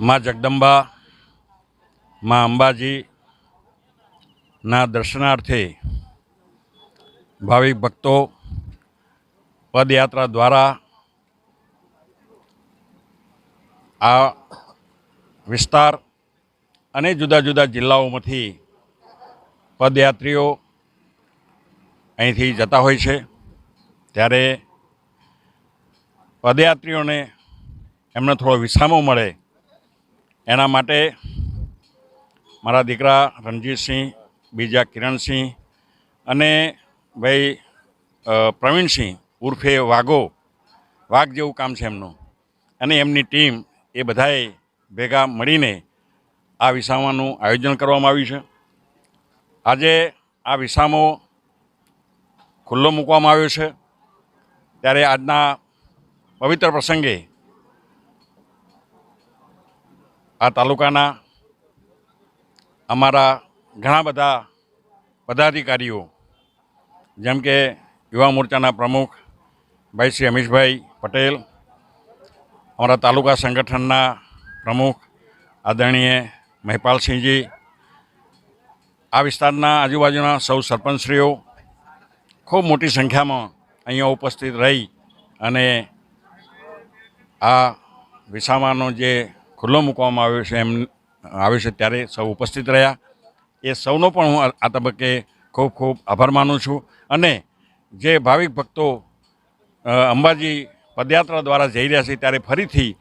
માં જગદંબા, માં અંબાજીના દર્શનાર્થે ભાવિક ભક્તો પદયાત્રા દ્વારા આ વિસ્તાર અને જુદા જુદા જિલ્લાઓમાંથી પદયાત્રીઓ અહીંથી જતા હોય છે. ત્યારે પદયાત્રીઓને એમને થોડો વિસામો મળે એના માટે મારા દીકરા રણજીતસિંહ, બીજા કિરણસિંહ અને ભાઈ પ્રવીણસિંહ ઉર્ફે વાઘો, વાઘ જેવું કામ છે એમનું. અને એમની ટીમ એ બધાએ ભેગા મળીને આ વિસામાનું આયોજન કરવામાં આવ્યું છે. આજે આ વિસામો ખુલ્લો મૂકવામાં આવ્યો છે. ત્યારે આજના પવિત્ર પ્રસંગે આ તાલુકાના અમારા ઘણા બધા પદાધિકારીઓ, જેમ કે યુવા મોરચાના પ્રમુખ ભાઈ શ્રી અમીશભાઈ પટેલ, અમારા તાલુકા સંગઠનના પ્રમુખ આદરણીય મહિપાલસિંહજી, આ વિસ્તારના આજુબાજુના સૌ સરપંચશ્રીઓ ખૂબ મોટી સંખ્યામાં અહીંયા ઉપસ્થિત રહી અને આ વિસામાનો જે ખુલ્લો મૂકવામાં આવ્યો છે એમ આવે છે ત્યારે સૌ ઉપસ્થિત રહ્યા. એ સૌનો પણ હું આ- તબક્કે ખૂબ ખૂબ આભાર માનું છું. અને જે ભાવિક ભક્તો અંબાજી પદયાત્રા દ્વારા જઈ રહ્યા છે ત્યારે ફરીથી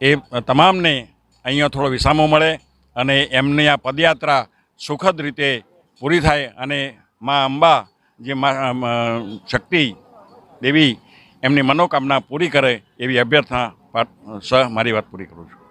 એ તમામને અહીંયા થોડો વિસામો મળે અને એમની આ પદયાત્રા સુખદ રીતે પૂરી થાય અને મા અંબા જે શક્તિ દેવી એમની મનોકામના પૂરી કરે એવી અભ્યર્થના સહ મારી વાત પૂરી કરું છું.